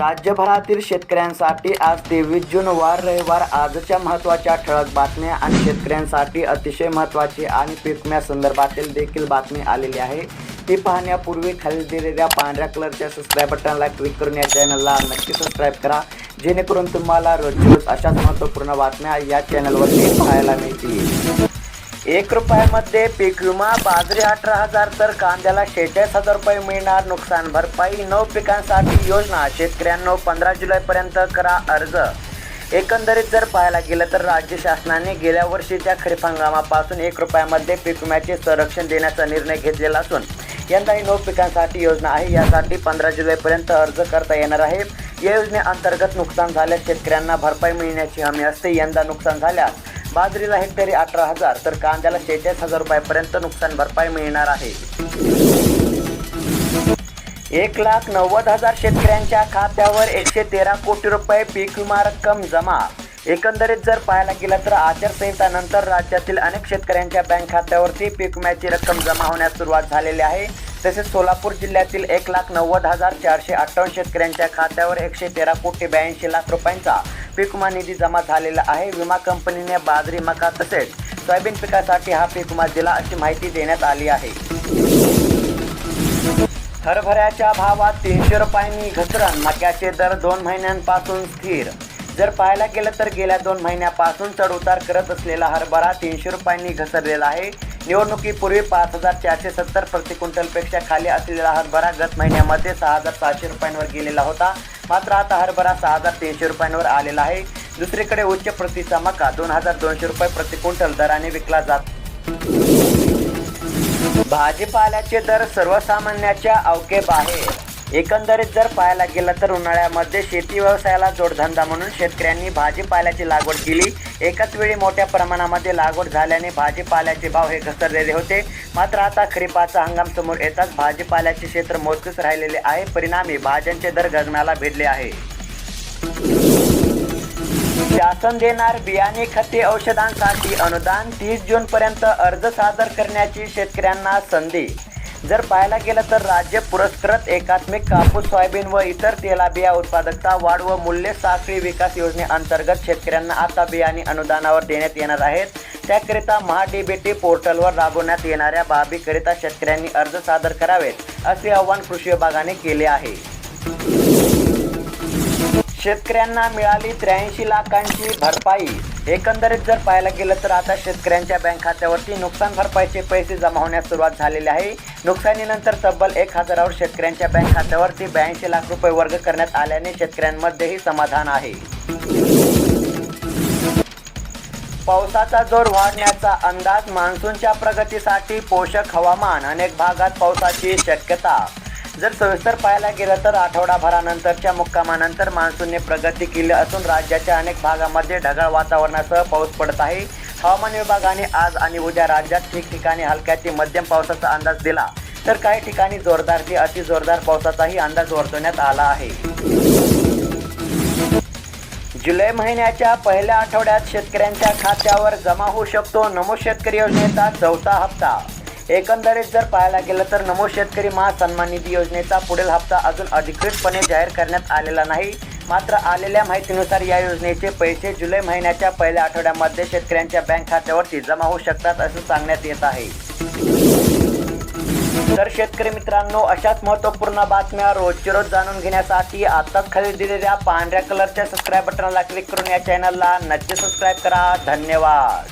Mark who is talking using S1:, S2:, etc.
S1: राज्यभरातील शेतकऱ्यांसाठी आज तेवीस जून वार रविवार आजच्या महत्त्वाच्या ठळक बातम्या आणि शेतकऱ्यांसाठी अतिशय महत्त्वाची आणि पीक विम्यासंदर्भातील देखील बातमी आलेली आहे. ती पाहण्यापूर्वी खाली दिलेल्या पांढऱ्या कलरच्या सबस्क्राईब बटनला क्लिक करून या चॅनलला नक्की सबस्क्राईब करा. जेणेकरून तुम्हाला रोज रोज अशाच महत्त्वपूर्ण बातम्या या चॅनलवरती पाहायला मिळतील. एक रुपयामध्ये पीक विमा बाजरी अठरा हजार तर कांद्याला शेहेचाळीस हजार रुपये मिळणार. नुकसान भरपाई नऊ पिकांसाठी योजना. शेतकऱ्यांनो पंधरा जुलैपर्यंत करा अर्ज. एकंदरीत जर पाहायला गेलं तर राज्य शासनाने गेल्या वर्षीच्या खरीप हंगामापासून एक रुपयामध्ये पीक विम्याचे संरक्षण देण्याचा निर्णय घेतलेला असून यंदाही नऊ पिकांसाठी योजना आहे. यासाठी पंधरा जुलैपर्यंत अर्ज करता येणार आहे. या योजनेअंतर्गत नुकसान झाल्यास शेतकऱ्यांना भरपाई मिळण्याची हमी असते. यंदा नुकसान झाल्यास बाजरीला हेक्टरी अठरा हजार तर कांद्याला शेहेचाळीस हजार रुपयापर्यंत नुकसान भरपाई मिळणार आहे. एक लाख नव्वद हजार शेतकऱ्यांच्या खात्यावर एकशे तेरा कोटी रुपये पीक विमा रक्कम जमा. एकंदरीत जर पाहायला गेलं तर आचारसंहितानंतर राज्यातील अनेक शेतकऱ्यांच्या बँक खात्यावरती पीक विम्याची रक्कम जमा होण्यास सुरुवात झालेली आहे. तसेच सोलापूर जिल्ह्यातील एक लाख नव्वद हजार चारशे अठ्ठावन्न शेतकऱ्यांच्या खात्यावर एकशे तेरा कोटी ब्याऐंशी लाख रुपयांचा पीक विमा निधी जमा झालेला आहे. विमा कंपनीने बाजरी मका तसेच सोयाबीन पिकासाठी हा पीक विमा दिला अशी माहिती देण्यात आली आहे. हरभऱ्याच्या भावात तीनशे रुपयांनी घसरण. मक्याचे दर दोन महिन्यांपासून स्थिर. जर पाहायला गेलं तर गेल्या दोन महिन्यापासून चढ उतार करत असलेला हरभरा तीनशे रुपयांनी घसरलेला आहे. निवडणुकीपूर्वी पाच हजार चारशे सत्तर प्रति क्विंटलपेक्षा खाली असलेला हरभरा गत महिन्यामध्ये सहा हजार सहाशे रुपयांवर गेलेला होता. मात्र आता हरभरा सहा हजार तीनशे रुपयांवर आलेला आहे. दुसरीकडे उच्च प्रतीचा मका दोन हजार दोनशे रुपये प्रति क्विंटल दराने विकला जात. भाजीपाल्याचे दर सर्वसामान्याच्या अवके बाहेर एकंदरीत जर पाहायला गेलं तर उन्हाळ्यामध्ये शेती व्यवसायाला जोडधंदा म्हणून शेतकऱ्यांनी भाजीपाल्याची लागवड केली. एकाच वेळी मोठ्या प्रमाणामध्ये लागवड झाल्याने भाजीपाल्याचे भाव हे घसरलेले होते. मात्र आता खरीपाचा हंगाम समोर येताच भाजीपाल्याचे क्षेत्र मोजकेच राहिलेले आहे. परिणामी भाज्यांचे दर गगनाला भिडले आहे. शासन देणार बियाणे खते औषधांसाठी अनुदान तीस जून पर्यंत अर्ज सादर करण्याची शेतकऱ्यांना संधी जर पाहायला गेलं तर राज्य पुरस्कृत एकात्मिक कापूस सोयाबीन व इतर तेलाबिया उत्पादकता वाढ व मूल्य साखळी विकास योजनेअंतर्गत शेतकऱ्यांना आता बियाणे अनुदानावर देण्यात येणार आहेत. त्याकरिता महाडीबीटी पोर्टलवर राबवण्यात येणाऱ्या बाबीकरिता शेतकऱ्यांनी अर्ज सादर करावेत असे आवाहन कृषी विभागाने केले आहे. शेतकऱ्यांना मिळाली त्र्याऐंशी लाखांची भरपाई. एकंदरीत जर पाहायला गेलं तर आता शेतकऱ्यांच्या बँक खात्यावरती नुकसान भरपाईचे पैसे जमा होण्यास सुरुवात झालेली आहे. नुकसानीनंतर तब्बल एक हजारावर शेतकऱ्यांच्या बँक खात्यावरती ब्याऐंशी लाख रुपये वर्ग करण्यात आल्याने शेतकऱ्यांमध्येही समाधान आहे. पावसाचा जोर वाढण्याचा अंदाज मान्सूनच्या प्रगतीसाठी पोषक हवामान. अनेक भागात पावसाची शक्यता जर सविस्तर पाहायला गेलं तर आठवडाभरानंतरच्या मुक्कामानंतर मान्सूनने प्रगती केली असून राज्याच्या अनेक भागामध्ये ढगाळ वातावरणासह पाऊस पडत आहे. हवामान विभागाने आज आणि उद्या राज्यात ठिकठिकाणी हलक्या ते मध्यम पावसाचा अंदाज दिला. तर काही ठिकाणी जोरदार ते अति जोरदार पावसाचाही अंदाज वर्तवण्यात आला आहे. जुलै महिन्याच्या पहिल्या आठवड्यात शेतकऱ्यांच्या खात्यावर जमा होऊ शकतो नमो शेतकरी योजनेचा चौथा हप्ता. एकंदरीत जर पाहायला गेलं तर नमो शेतकरी महासन्मान निधी योजनेचा पुढील हप्ता अजून अधिकृतपणे जाहीर करण्यात आलेला नाही. मात्र आलेल्या माहितीनुसार या योजनेचे पैसे जुलै महिन्याच्या पहिल्या आठवड्यामध्ये शेतकऱ्यांच्या बँक खात्यावरती जमा होऊ शकतात असं सांगण्यात येत आहे. तर शेतकरी मित्रांनो अशाच महत्त्वपूर्ण बातम्या रोजचे रोज जाणून घेण्यासाठी आताच खाली दिलेल्या पांढऱ्या कलरच्या सबस्क्राईब बटनला क्लिक करून या चॅनलला नक्की सबस्क्राईब करा. धन्यवाद.